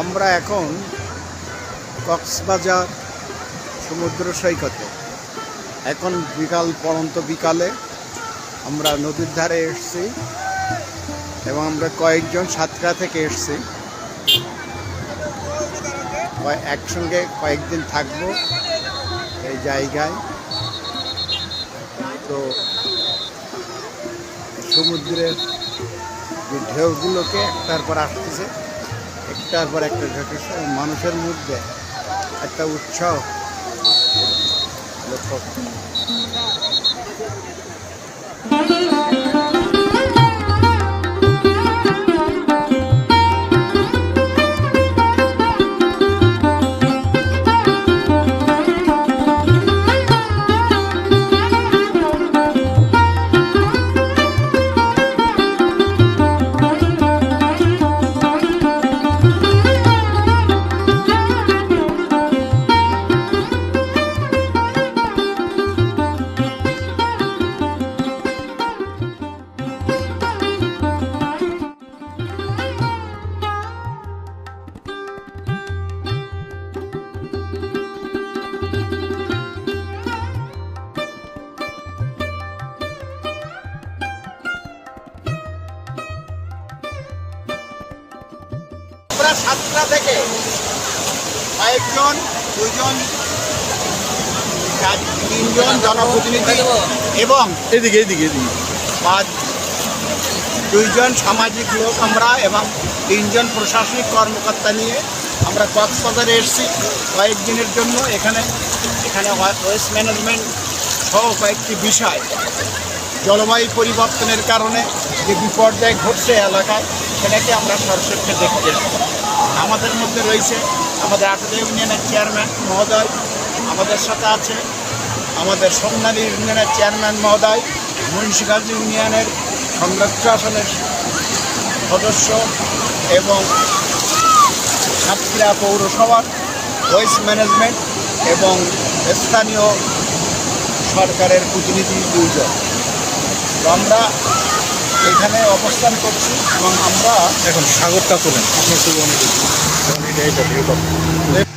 আমরা এখন কক্সবাজার সমুদ্র সৈকতে। এখন বিকাল পরন্ত বিকালে আমরা নদীর ধারে এসেছি এবং আমরা কয়েকজন সাতক্ষীরা থেকে এসেছি। একসঙ্গে কয়েকদিন থাকব এই জায়গায়। তো সমুদ্রের যে ঢেউগুলোকে একটার পর আসতেছে একটার পর একটা ঘটেছে। মানুষের মধ্যে একটা উৎসাহ। লক্ষ্য সাতটা থেকে কয়েকজন দুজন তিনজন জনপ্রতিনিধি এবং এদিকে এদিকে এদিকে। পাঁচ দুইজন সামাজিক লোক আমরা এবং তিনজন প্রশাসনিক কর্মকর্তা নিয়ে আমরা কক্সবাজারে এসেছি কয়েকদিনের জন্য। এখানে এখানে ওয়েস্ট ম্যানেজমেন্ট সহ কয়েকটি বিষয়। জলবায়ু পরিবর্তনের কারণে যে বিপর্যয় ঘটছে এলাকায় সেটাকে আমরা সরষেপকে দেখতে এসেছি। আমাদের মধ্যে রয়েছে আমাদের আটলা ইউনিয়নের চেয়ারম্যান মহোদয়, আমাদের সাথে আছে আমাদের সোমনালী ইউনিয়নের চেয়ারম্যান মহোদয়, মুন্সিগঞ্জ ইউনিয়নের সংরক্ষণের সদস্য এবং সাতক্ষীরা পৌরসভার ওয়েস্ট ম্যানেজমেন্ট এবং স্থানীয় সরকারের প্রতিনিধি দুইজন তো আমরা এখানে অবস্থান করছি এবং আমরা এখন সাগরটা করেন আপনার শুভ অনেক এটা